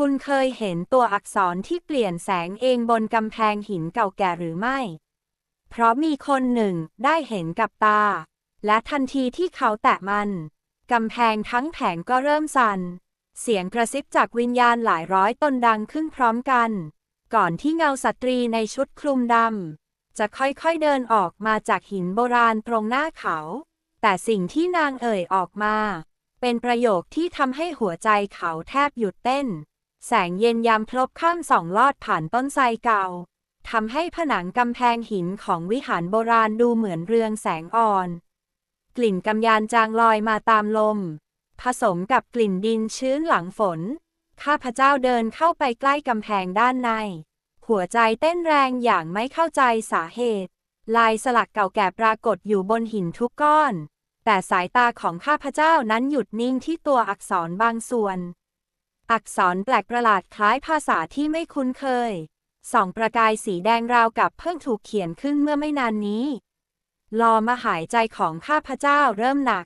คุณเคยเห็นตัวอักษรที่เปลี่ยนแสงเองบนกำแพงหินเก่าแก่หรือไม่ เพราะมีคนหนึ่งได้เห็นกับตา และทันทีที่เขาแตะมัน กำแพงทั้งแผงก็เริ่มสั่น เสียงกระซิบจากวิญญาณหลายร้อยตนดังขึ้นพร้อมกัน ก่อนที่เงาสตรีในชุดคลุมดำจะค่อยๆเดินออกมาจากหินโบราณตรงหน้าเขา แต่สิ่งที่นางเอ่ยออกมา เป็นประโยคที่ทำให้หัวใจเขาแทบหยุดเต้น แสงเย็นยามพลบข้ามสองลอดผ่านต้นไทรเก่าทำให้ผนังกำแพงหินของวิหารโบราณดูเหมือนเรืองแสงอ่อน กลิ่นกำยานจางลอยมาตามลม ผสมกับกลิ่นดินชื้นหลังฝน ข้าพเจ้าเดินเข้าไปใกล้กำแพงด้านใน หัวใจเต้นแรงอย่างไม่เข้าใจสาเหตุ ลายสลักเก่าแก่ปรากฏอยู่บนหินทุกก้อน แต่สายตาของข้าพเจ้านั้นหยุดนิ่งที่ตัวอักษรบางส่วน อักษรแปลกประหลาดคล้ายภาษาที่ไม่คุ้นเคย สองประกายสีแดงราวกับเพิ่งถูกเขียนขึ้นเมื่อไม่นานนี้ ลอมาหายใจของข้าพเจ้าเริ่มหนัก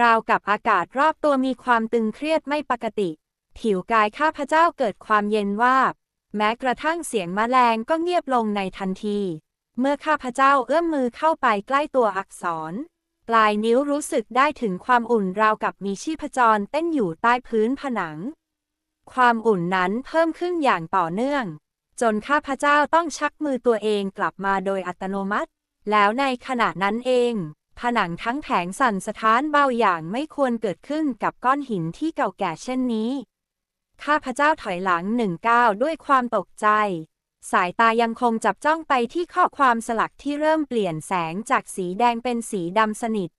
ราวกับอากาศรอบตัวมีความตึงเครียดไม่ปกติ ผิวกายข้าพเจ้าเกิดความเย็นวาบ แม้กระทั่งเสียงแมลงก็เงียบลงในทันที เมื่อข้าพเจ้าเอื้อมมือเข้าไปใกล้ตัวอักษร ปลายนิ้วรู้สึกได้ถึงความอุ่นราวกับมีชีพจรเต้นอยู่ใต้พื้นผนัง ความอุ่นนั้นเพิ่มขึ้นอย่างต่อเนื่อง จนข้าพเจ้าต้องชักมือตัวเองกลับมาโดยอัตโนมัติ แล้วในขณะนั้นเอง ผนังทั้งแผงสั่นสะท้านเบาอย่างไม่ควรเกิดขึ้นกับก้อนหินที่เก่าแก่เช่นนี้ ข้าพเจ้าถอยหลังหนึ่งก้าวด้วยความตกใจ สายตายังคงจับจ้องไปที่ข้อความสลักที่เริ่มเปลี่ยนแสงจากสีแดงเป็นสีดำสนิท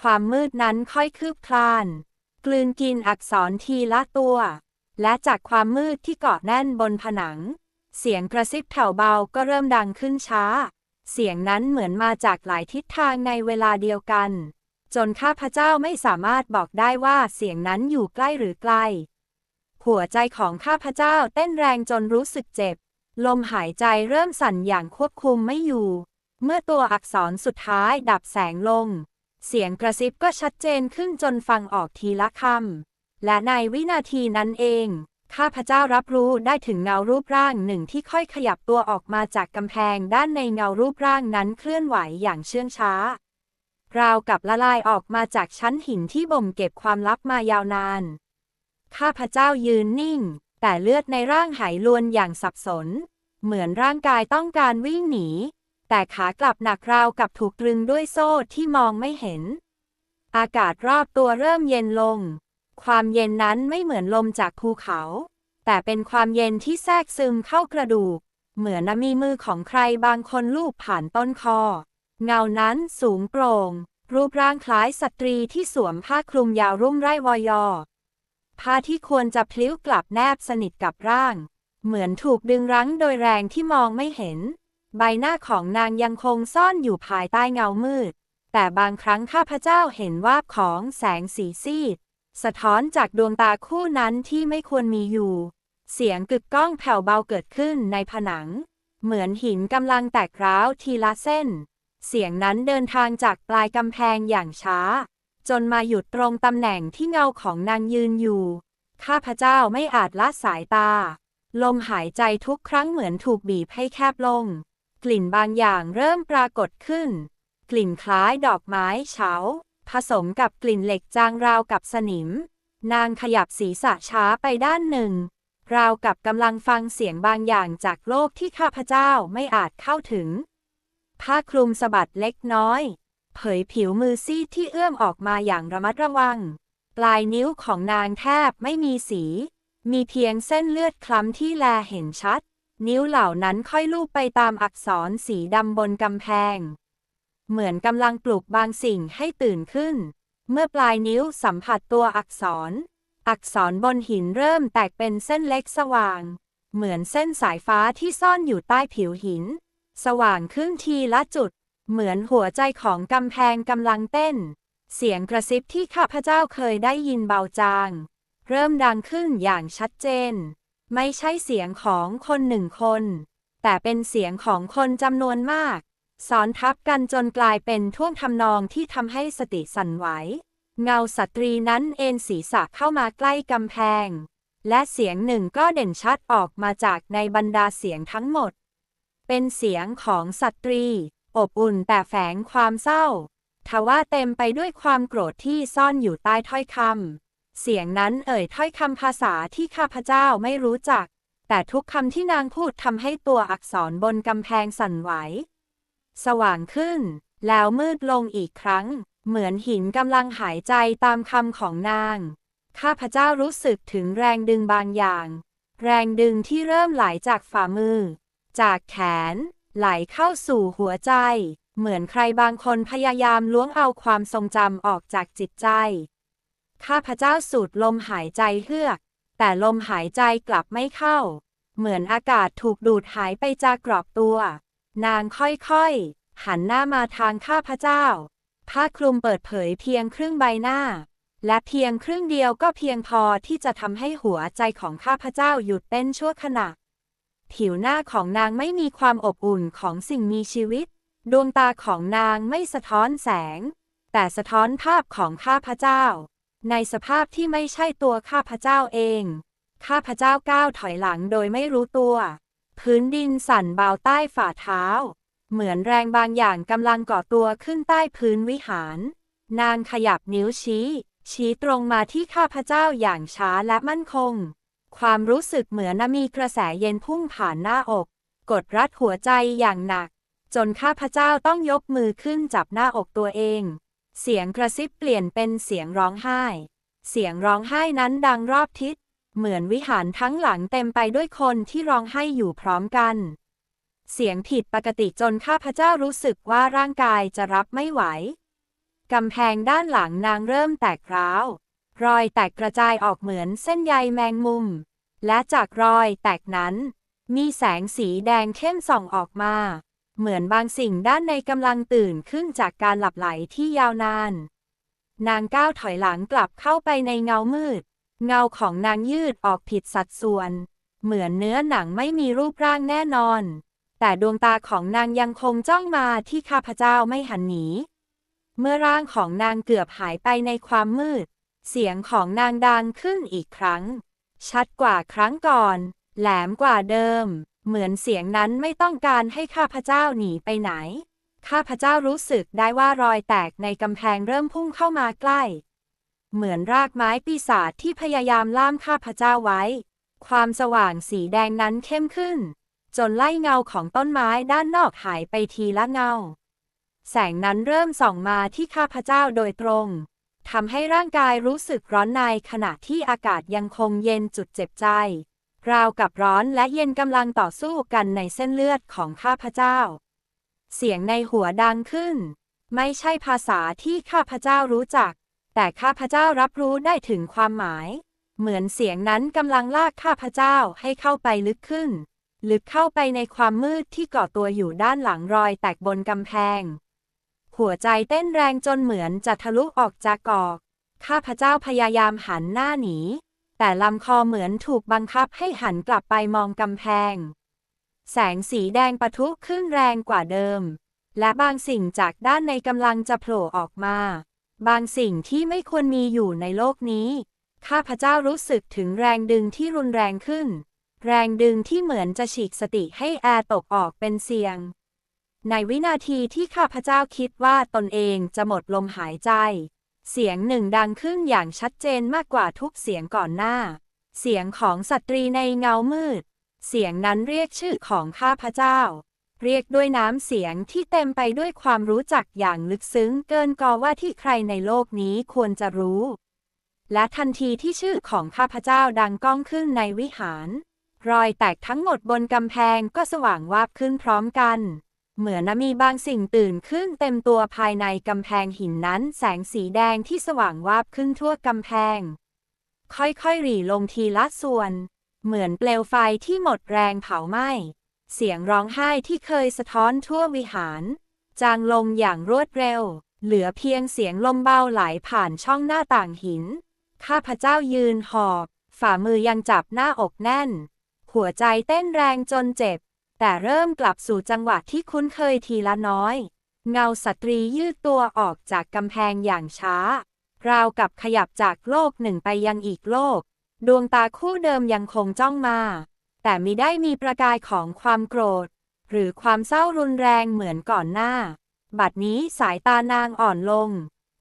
ความมืดนั้นค่อยคืบคลาน กลืนกินอักษรทีละตัว และจากความมืดที่เกาะแน่นบนผนัง เสียงกระซิบแผ่วเบาก็เริ่มดังขึ้นช้า เสียงนั้นเหมือนมาจากหลายทิศทางในเวลาเดียวกัน จนข้าพเจ้าไม่สามารถบอกได้ว่าเสียงนั้นอยู่ใกล้หรือไกล หัวใจของข้าพเจ้าเต้นแรงจนรู้สึกเจ็บ ลมหายใจเริ่มสั่นอย่างควบคุมไม่อยู่ เมื่อตัวอักษรสุดท้ายดับแสงลง เสียงกระซิบก็ชัดเจนขึ้นจนฟังออกทีละคำ และในวินาทีนั้นเอง ข้าพเจ้ารับรู้ได้ถึงเงารูปร่างหนึ่งที่ค่อยขยับตัวออกมาจากกำแพงด้านในเงารูปร่างนั้นเคลื่อนไหวอย่างเชื่องช้า ราวกับละลายออกมาจากชั้นหินที่บ่มเก็บความลับมายาวนาน ข้าพเจ้ายืนนิ่ง แต่เลือดในร่างไหลลวนอย่างสับสน เหมือนร่างกายต้องการวิ่งหนี แต่ขากลับหนักราวกับถูกตรึงด้วยโซ่ที่มองไม่เห็น อากาศรอบตัวเริ่มเย็นลง ความเย็นนั้นไม่เหมือนลมจากภูเขา แต่เป็นความเย็นที่แทรกซึมเข้ากระดูก เหมือนมีมือของใครบางคนลูบผ่านต้นคอ เงานั้นสูงโปร่ง รูปร่างคล้ายสตรีที่สวมผ้าคลุมยาวรุ่มไร่วอยอผ้าที่ควรจะพลิ้วกลับแนบสนิทกับร่าง เหมือนถูกดึงรั้งโดยแรงที่มองไม่เห็น ใบหน้าของนางยังคงซ่อนอยู่ภายใต้เงามืด แต่บางครั้งข้าพเจ้าเห็นวาบของแสงสีซีด สะท้อนจากดวงตาคู่นั้นที่ไม่ควรมีอยู่ เสียงกึกก้องแผ่วเบาเกิดขึ้นในผนัง เหมือนหินกำลังแตกร้าวทีละเส้น เสียงนั้นเดินทางจากปลายกำแพงอย่างช้า จนมาหยุดตรงตำแหน่งที่เงาของนางยืนอยู่ ข้าพเจ้าไม่อาจละสายตา ลมหายใจทุกครั้งเหมือนถูกบีบให้แคบลง กลิ่นบางอย่างเริ่มปรากฏขึ้น กลิ่นคล้ายดอกไม้เฉา ผสมกับกลิ่นเหล็กจางราวกับสนิม นางขยับศีรษะช้าไปด้านหนึ่ง ราวกับกำลังฟังเสียงบางอย่างจากโลกที่ข้าพเจ้าไม่อาจเข้าถึง ผ้าคลุมสะบัดเล็กน้อย เผยผิวมือซีดที่เอื้อมออกมาอย่างระมัดระวัง ปลายนิ้วของนางแทบไม่มีสี มีเพียงเส้นเลือดคล้ำที่แลเห็นชัด นิ้วเหล่านั้นค่อยลูบไปตามอักษรสีดำบนกำแพง เหมือนกำลังปลุกบางสิ่งให้ตื่นขึ้น เมื่อปลายนิ้วสัมผัสตัวอักษร อักษรบนหินเริ่มแตกเป็นเส้นเล็กสว่าง เหมือนเส้นสายฟ้าที่ซ่อนอยู่ใต้ผิวหิน สว่างขึ้นทีละจุด เหมือนหัวใจของกำแพงกำลังเต้น เสียงกระซิบที่ข้าพเจ้าเคยได้ยินเบาจาง เริ่มดังขึ้นอย่างชัดเจน ไม่ใช่เสียงของคนหนึ่งคน แต่เป็นเสียงของคนจำนวนมาก ซ้อนทับกันจนกลายเป็นท่วงทำนองที่ทำให้สติสั่นไหว เงาสตรีนั้นเอ็นศีรษะเข้ามาใกล้กำแพง และเสียงหนึ่งก็เด่นชัดออกมาจากในบรรดาเสียงทั้งหมด เป็นเสียงของสตรี อบอุ่นแต่แฝงความเศร้า ทว่าเต็มไปด้วยความโกรธที่ซ่อนอยู่ใต้ถ้อยคำ เสียงนั้นเอ่ยถ้อยคำภาษาที่ข้าพเจ้าไม่รู้จัก แต่ทุกคำที่นางพูดทำให้ตัวอักษรบนกำแพงสั่นไหว สว่างขึ้น แล้วมืดลงอีกครั้ง เหมือนหินกำลังหายใจตามคำของนาง ข้าพเจ้ารู้สึกถึงแรงดึงบางอย่าง แรงดึงที่เริ่มไหลจากฝ่ามือ จากแขน ไหลเข้าสู่หัวใจ เหมือนใครบางคนพยายามล้วงเอาความทรงจำออกจากจิตใจ ข้าพเจ้าสูดลมหายใจเฮือก แต่ลมหายใจกลับไม่เข้า เหมือนอากาศถูกดูดหายไปจากกรอบตัว นางค่อยๆ หันหน้ามาทางข้าพเจ้า ผ้าคลุมเปิดเผยเพียงครึ่งใบหน้า และเพียงครึ่งเดียวก็เพียงพอที่จะทำให้หัวใจของข้าพเจ้าหยุดเต้นชั่วขณะ ผิวหน้าของนางไม่มีความอบอุ่นของสิ่งมีชีวิต ดวงตาของนางไม่สะท้อนแสง แต่สะท้อนภาพของข้าพเจ้า ในสภาพที่ไม่ใช่ตัวข้าพเจ้าเอง ข้าพเจ้าก้าวถอยหลังโดยไม่รู้ตัว พื้นดินสั่นเบาใต้ฝ่าเท้า เหมือนแรงบางอย่างกำลังก่อตัวขึ้นใต้พื้นวิหาร นางขยับนิ้วชี้ ชี้ตรงมาที่ข้าพเจ้าอย่างช้าและมั่นคง ความรู้สึกเหมือนมีกระแสเย็นพุ่งผ่านหน้าอก กดรัดหัวใจอย่างหนัก จนข้าพเจ้าต้องยกมือขึ้นจับหน้าอกตัวเอง เสียงกระซิบเปลี่ยนเป็นเสียงร้องไห้ เสียงร้องไห้นั้นดังรอบทิศ เหมือนวิหารทั้งหลังเต็มไปด้วยคนที่ร้องไห้อยู่พร้อมกัน เสียงผิดปกติจนข้าพเจ้ารู้สึกว่าร่างกายจะรับไม่ไหว กำแพงด้านหลังนางเริ่มแตกร้าว รอยแตกกระจายออกเหมือนเส้นใยแมงมุม และจากรอยแตกนั้น มีแสงสีแดงเข้มส่องออกมา เหมือนบางสิ่งด้านในกำลังตื่นขึ้นจากการหลับไหลที่ยาวนาน นางก้าวถอยหลังกลับเข้าไปในเงามืด เงาของนางยืดออกผิดสัดส่วน เหมือนเนื้อหนังไม่มีรูปร่างแน่นอน แต่ดวงตาของนางยังคงจ้องมาที่ข้าพเจ้าไม่หันหนี เมื่อร่างของนางเกือบหายไปในความมืด เสียงของนางดังขึ้นอีกครั้ง ชัดกว่าครั้งก่อน แหลมกว่าเดิม เหมือนเสียงนั้นไม่ต้องการให้ข้าพเจ้าหนีไปไหน ข้าพเจ้ารู้สึกได้ว่ารอยแตกในกำแพงเริ่มพุ่งเข้ามาใกล้ เหมือนรากไม้ปีศาจที่พยายามล่ามข้าพเจ้าไว้ ความสว่างสีแดงนั้นเข้มขึ้น จนไล่เงาของต้นไม้ด้านนอกหายไปทีละเงา แสงนั้นเริ่มส่องมาที่ข้าพเจ้าโดยตรงทำให้ร่างกายรู้สึกร้อนในขณะที่อากาศยังคงเย็นจุดเจ็บใจ ราวกับร้อนและเย็นกำลังต่อสู้กันในเส้นเลือดของข้าพเจ้า เสียงในหัวดังขึ้น ไม่ใช่ภาษาที่ข้าพเจ้ารู้จัก แต่ข้าพเจ้ารับรู้ได้ถึงความหมาย เหมือนเสียงนั้นกำลังลากข้าพเจ้าให้เข้าไปลึกขึ้น ลึกเข้าไปในความมืดที่ก่อตัวอยู่ด้านหลังรอยแตกบนกำแพง หัวใจเต้นแรงจนเหมือนจะทะลุออกจากกอก ข้าพเจ้าพยายามหันหน้าหนี แต่ลำคอเหมือนถูกบังคับให้หันกลับไปมองกำแพง แสงสีแดงปะทุขึ้นแรงกว่าเดิม และบางสิ่งจากด้านในกำลังจะโผล่ออกมา บางสิ่งที่ไม่ควรมีอยู่ในโลกนี้ ข้าพเจ้ารู้สึกถึงแรงดึงที่รุนแรงขึ้น แรงดึงที่เหมือนจะฉีกสติให้แอร์ตกออกเป็นเสียง ในวินาทีที่ข้าพเจ้าคิดว่าตนเองจะหมดลมหายใจ เสียงหนึ่งดังขึ้นอย่างชัดเจนมากกว่าทุกเสียงก่อนหน้า เสียงของสตรีในเงามืด เสียงนั้นเรียกชื่อของข้าพเจ้า เรียกด้วยน้ำเสียงที่เต็มไปด้วยความรู้จักอย่างลึกซึ้งเกินกอว่าที่ใครในโลกนี้ควรจะรู้ และทันทีที่ชื่อของข้าพเจ้าดังก้องขึ้นในวิหาร รอยแตกทั้งหมดบนกำแพงก็สว่างวาบขึ้นพร้อมกัน เหมือนมีบางสิ่งตื่นขึ้นเต็มตัวภายในกำแพงหินนั้น แสงสีแดงที่สว่างวาบขึ้นทั่วกำแพง ค่อยๆหรี่ลงทีละส่วน เหมือนเปลวไฟที่หมดแรงเผาไหม้ เสียงร้องไห้ที่เคยสะท้อนทั่ววิหาร จางลงอย่างรวดเร็ว เหลือเพียงเสียงลมเบาไหลผ่านช่องหน้าต่างหิน ข้าพเจ้ายืนหอบ ฝ่ามือยังจับหน้าอกแน่น หัวใจเต้นแรงจนเจ็บ แต่เริ่มกลับสู่จังหวะที่คุ้นเคยทีละน้อย เงาสตรียืดตัวออกจากกำแพงอย่างช้า ราวกับขยับจากโลกหนึ่งไปยังอีกโลก ดวงตาคู่เดิมยังคงจ้องมา แต่มิได้มีประกายของความโกรธ หรือความเศร้ารุนแรงเหมือนก่อนหน้า บัดนี้สายตานางอ่อนลง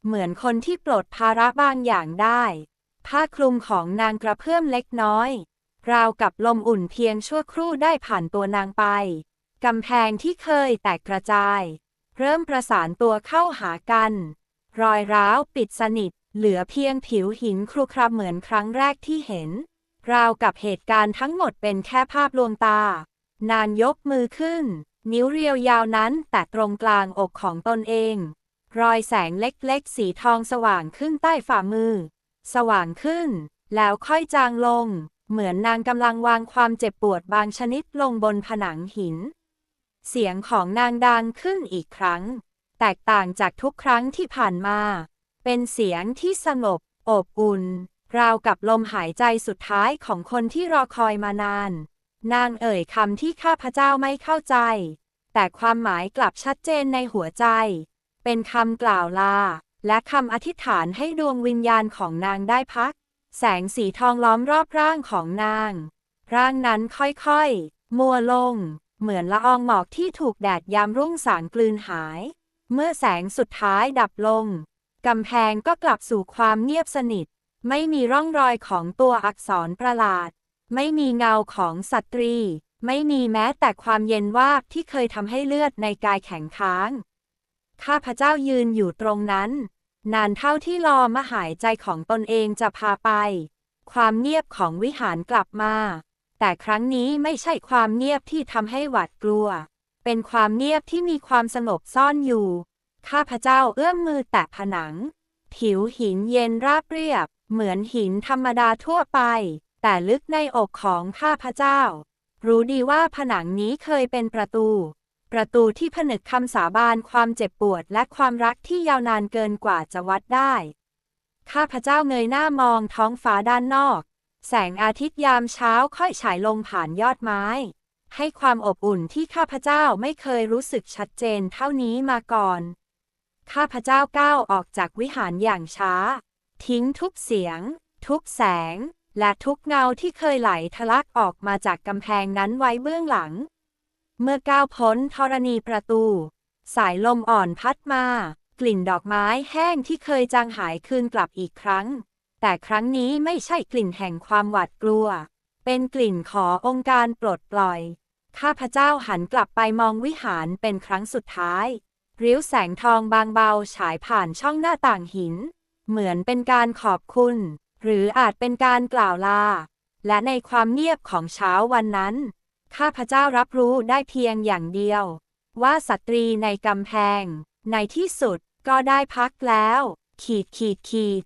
เหมือนคนที่ปลดภาระบางอย่างได้ ผ้าคลุมของนางกระเพื่อมเล็กน้อย ราวกับลมอุ่นเพียงชั่วครู่ได้ผ่านตัวนางไป กำแพงที่เคยแตกกระจาย เริ่มประสานตัวเข้าหากัน รอยร้าวปิดสนิท เหลือเพียงผิวหินครุขระเหมือนครั้งแรกที่เห็น ราวกับเหตุการณ์ทั้งหมดเป็นแค่ภาพลวงตา นานยกมือขึ้น นิ้วเรียวยาวนั้นแต่ตรงกลางอกของตนเอง รอยแสงเล็กๆ สีทองสว่างขึ้นใต้ฝ่ามือ สว่างขึ้น แล้วค่อยจางลง เหมือนนางกำลังวางความเจ็บปวดบางชนิดลงบนผนังหิน เสียงของนางดังขึ้นอีกครั้ง แตกต่างจากทุกครั้งที่ผ่านมา เป็นเสียงที่สงบ อบอุ่น ราวกับลมหายใจสุดท้ายของคนที่รอคอยมานาน นางเอ่ยคำที่ข้าพเจ้าไม่เข้าใจ แต่ความหมายกลับชัดเจนในหัวใจ เป็นคำกล่าวลา และคำอธิษฐานให้ดวงวิญญาณของนางได้พัก แสงสีทองล้อมรอบร่างของนาง ร่างนั้นค่อยๆ มัวลง เหมือนละอองหมอกที่ถูกแดดยามรุ่งสางกลืนหาย เมื่อแสงสุดท้ายดับลง กำแพงก็กลับสู่ความเงียบสนิท ไม่มีร่องรอยของตัวอักษรประหลาด ไม่มีเงาของสตรี ไม่มีแม้แต่ความเย็นวาบที่เคยทำให้เลือดในกายแข็งค้าง ข้าพเจ้ายืนอยู่ตรงนั้น นานเท่าที่รอมาหายใจของตนเองจะพาไป ความเงียบของวิหารกลับมา แต่ครั้งนี้ไม่ใช่ความเงียบที่ทำให้หวาดกลัว เป็นความเงียบที่มีความสงบซ่อนอยู่ ข้าพเจ้าเอื้อมมือแตะผนัง ผิวหินเย็นราบเรียบ เหมือนหินธรรมดาทั่วไป แต่ลึกในอกของข้าพเจ้า รู้ดีว่าผนังนี้เคยเป็นประตู ประตูที่ผนึกคำสาบานความเจ็บปวดและความรักที่ยาวนานเกินกว่าจะวัดได้ ข้าพเจ้าเงยหน้ามองท้องฟ้าด้านนอก แสงอาทิตย์ยามเช้าค่อยฉายลงผ่านยอดไม้ ให้ความอบอุ่นที่ข้าพเจ้าไม่เคยรู้สึกชัดเจนเท่านี้มาก่อน ข้าพเจ้าก้าวออกจากวิหารอย่างช้า ทิ้งทุกเสียง ทุกแสง และทุกเงาที่เคยไหลทะลักออกมาจากกำแพงนั้นไว้เบื้องหลัง เมื่อก้าวพ้นธรณีประตู สายลมอ่อนพัดมา กลิ่นดอกไม้แห้งที่เคยจางหายคืนกลับอีกครั้ง แต่ครั้งนี้ไม่ใช่กลิ่นแห่งความหวาดกลัว เป็นกลิ่นขอองค์การปลดปล่อย ข้าพเจ้าหันกลับไปมองวิหารเป็นครั้งสุดท้าย ริ้วแสงทองบางเบาฉายผ่านช่องหน้าต่างหิน เหมือนเป็นการขอบคุณ หรืออาจเป็นการกล่าวลา และในความเงียบของเช้าวันนั้น ข้าพเจ้ารับรู้ได้เพียงอย่างเดียว ว่าสตรีในกำแพง ในที่สุดก็ได้พักแล้ว ขีดขีดขีด